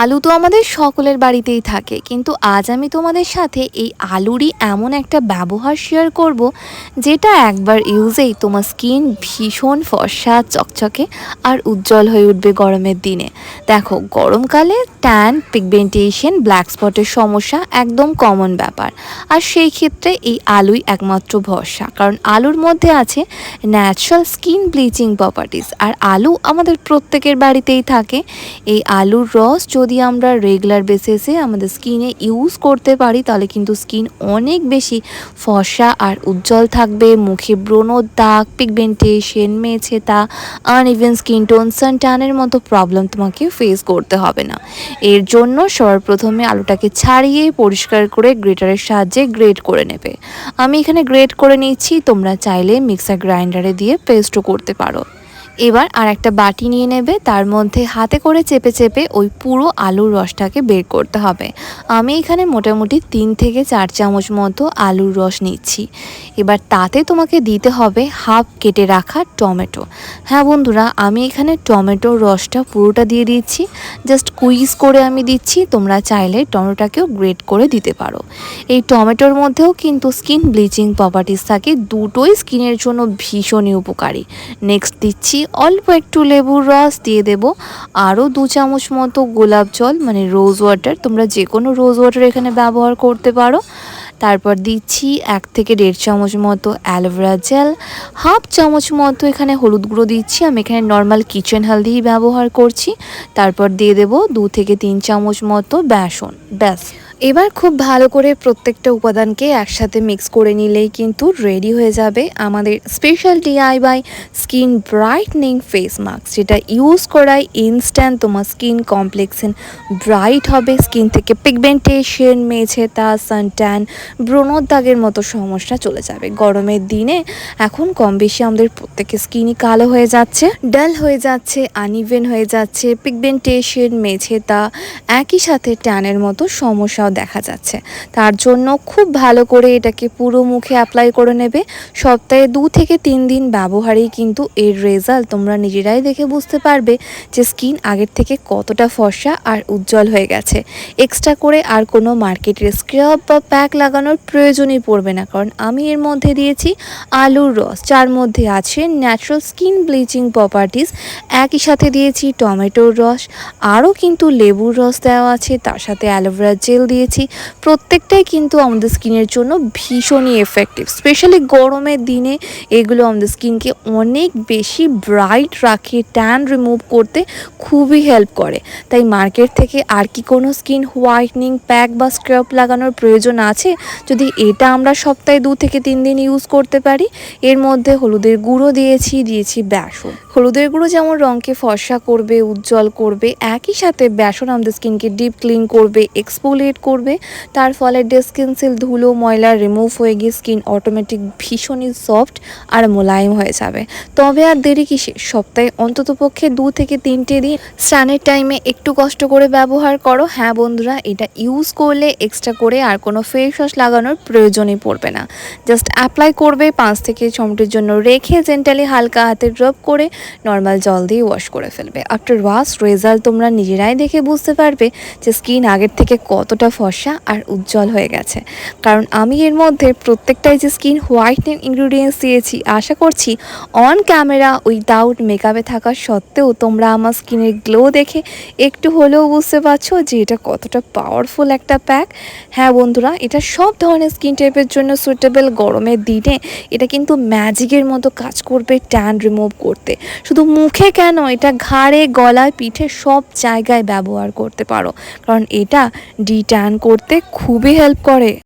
আলু তো আমাদের সকলের বাড়িতেই থাকে। কিন্তু আজ আমি তোমাদের সাথে এই আলুরই এমন একটা ব্যবহার শেয়ার করব, যেটা একবার ইউজেই তোমার স্কিন ভীষণ ফর্সা, চকচকে আর উজ্জ্বল হয়ে উঠবে গরমের দিনে। দেখো, গরমকালে ট্যান পিগমেন্টেশন ব্ল্যাক স্পটের সমস্যা একদম কমন ব্যাপার। আর সেই ক্ষেত্রে এই আলুই একমাত্র ভরসা। কারণ আলুর মধ্যে আছে ন্যাচারাল স্কিন ব্লিচিং প্রপার্টিস আর আলু আমাদের প্রত্যেকের বাড়িতেই থাকে। এই আলুর রস যদি আমরা রেগুলার বেসিসে আমাদের স্কিনে ইউজ করতে পারি, তাহলে কিন্তু স্কিন অনেক বেশি ফর্সা আর উজ্জ্বল থাকবে। মুখে ব্রণ, দাগ পিগমেন্টেশন মেছে মেছেতা আনইভেন স্কিন টোন সানট্যানের মতো প্রবলেম তোমাকে ফেস করতে হবে না। এর জন্য সবার প্রথমে আলুটাকে ছাড়িয়ে পরিষ্কার করে গ্রেটারের সাহায্যে গ্রেট করে নেবে। আমি এখানে গ্রেট করে নিচ্ছি তোমরা চাইলে মিক্সার গ্রাইন্ডারে দিয়ে পেস্টও করতে পারো। এবার আর একটা বাটি নিয়ে নেবে, তার মধ্যে হাতে করে চেপে চেপে ওই পুরো আলুর রসটাকে বের করতে হবে। আমি এখানে মোটামুটি তিন থেকে চার চামচ মতো আলুর রস নিচ্ছি। এবার তাতে তোমাকে দিতে হবে হাফ কেটে রাখা টমেটো। হ্যাঁ বন্ধুরা, আমি এখানে টমেটোর রসটা পুরোটা দিয়ে দিচ্ছি। জাস্ট কুইজ করে আমি দিচ্ছি, তোমরা চাইলে টমেটোটাকেও গ্রেট করে দিতে পারো। এই টমেটোর মধ্যেও কিন্তু স্কিন ব্লিচিং প্রপার্টিস থাকে, দুটোই স্কিনের জন্য ভীষণই উপকারী। নেক্সট দিচ্ছি অল্প একটু লেবুর রস দিয়ে দেব। আরও দু চামচ মতো গোলাপ জল মানে রোজ ওয়াটার তোমরা যে কোনো রোজ ওয়াটার এখানে ব্যবহার করতে পারো। তারপর দিচ্ছি এক থেকে দেড় চামচ মতো অ্যালোভেরা জেল হাফ চামচ মতো এখানে হলুদ গুঁড়ো দিচ্ছি। আমি এখানে নর্মাল কিচেন হালদি ব্যবহার করছি। তারপর দিয়ে দেব দু থেকে তিন চামচ মতো বেসন, ব্যাস। এবার খুব ভালো করে প্রত্যেকটা উপাদানকে একসাথে মিক্স করে নিলেই কিন্তু রেডি হয়ে যাবে আমাদের special DIY skin brightening face mask যেটা ইউজ করায় ইনস্ট্যান্ট তোমার স্কিন কমপ্লেক্সন ব্রাইট হবে স্কিন থেকে পিগমেন্টেশন মেছেতা সানট্যান ব্রণর দাগের মতো সমস্যা চলে যাবে। গরমের দিনে এখন কম বেশি আমাদের প্রত্যেকের স্কিনই কালো হয়ে যাচ্ছে ডাল হয়ে যাচ্ছে আনইভেন হয়ে যাচ্ছে পিগমেন্টেশন মেছেতা একই সাথে ট্যানের মতো সমস্যাও দেখা যাচ্ছে। তার জন্য খুব ভালো করে এটাকে পুরো মুখে অ্যাপ্লাই করে নেবে। সপ্তাহে দু থেকে তিন দিন ব্যবহারেই কিন্তু এর রেজাল্ট তোমরা নিজেরাই দেখে বুঝতে পারবে যে স্কিন আগের থেকে কতটা ফর্সা আর উজ্জ্বল হয়ে গেছে। এক্সট্রা করে আর কোনো মার্কেটের স্ক্রাব বা প্যাক লাগানোর প্রয়োজনই পড়বে না। কারণ আমি এর মধ্যে দিয়েছি আলুর রস। যার মধ্যে আছে ন্যাচারাল স্কিন ব্লিচিং প্রপার্টিস একই সাথে দিয়েছি টমেটোর রস। আরও কিন্তু লেবুর রস দেওয়া আছে। তার সাথে অ্যালোভেরা জেল দিয়েছি। প্রত্যেকটাই কিন্তু আমাদের স্কিনের জন্য ভীষণই এফেক্টিভ স্পেশালি গরমের দিনে এগুলো আমাদের স্কিনকে অনেক বেশি ব্রাইট রাখে ট্যান রিমুভ করতে খুবই হেল্প করে। তাই মার্কেট থেকে আর কি কোনো স্কিন হোয়াইটনিং প্যাক বা স্ক্রাব লাগানোর প্রয়োজন আছে? যদি এটা আমরা সপ্তাহে দু থেকে তিন দিন ইউজ করতে পারি, এর মধ্যে হলুদের গুঁড়ো দিয়েছি দিয়েছি বেসন। হলুদের গুঁড়ো যেমন রঙকে ফর্সা করবে, উজ্জ্বল করবে, একই সাথে বেসন আমাদের স্কিনকে ডিপ ক্লিন করবে এক্সপোলিয়েট করবে। তার ফলে সেল ধুলো, ময়লা রিমুভ হয়ে গিয়ে স্কিন অটোমেটিক ভীষণই সফট আর মোলায়েম হয়ে যাবে। তবে আর দেরি কিসে সপ্তাহে অন্তত পক্ষে দু থেকে তিনটে দিন স্নানের টাইমে একটু কষ্ট করে ব্যবহার করো। হ্যাঁ বন্ধুরা, এটা ইউজ করলে এক্সট্রা করে আর কোনো ফেস ওয়াশ লাগানোর প্রয়োজনই পড়বে না। জাস্ট অ্যাপ্লাই করবে, পাঁচ থেকে ছ মিনিটের জন্য রেখে জেন্টালি হালকা হাতে ড্রপ করে নর্মাল জল দিয়ে ওয়াশ করে ফেলবে। আফটার ওয়াশ রেজাল্ট তোমরা নিজেরাই দেখে বুঝতে পারবে যে স্কিন আগের থেকে কতটা ফর্সা আর উজ্জ্বল হয়ে গেছে। কারণ আমি এর মধ্যে প্রত্যেকটাই যে স্কিন হোয়াইটনিং ইনগ্রিডিয়েন্টস দিয়েছি, আশা করছি অন ক্যামেরা উইদাউট মেকআপে থাকা সত্ত্বেও তোমরা আমার স্কিনের গ্লো দেখে একটু হলেও বুঝতে পারছ যে এটা কতটা পাওয়ারফুল একটা প্যাক হ্যাঁ বন্ধুরা, এটা সব ধরনের স্কিন টাইপের জন্য সুইটেবল গরমের দিনে এটা কিন্তু ম্যাজিকের মতো কাজ করবে ট্যান রিমুভ করতে। শুধু মুখে কেন, এটা ঘাড়ে, গলায়, পিঠে সব জায়গায় ব্যবহার করতে পারো। কারণ এটা ডি ট্যান করতে খুবই হেল্প করে।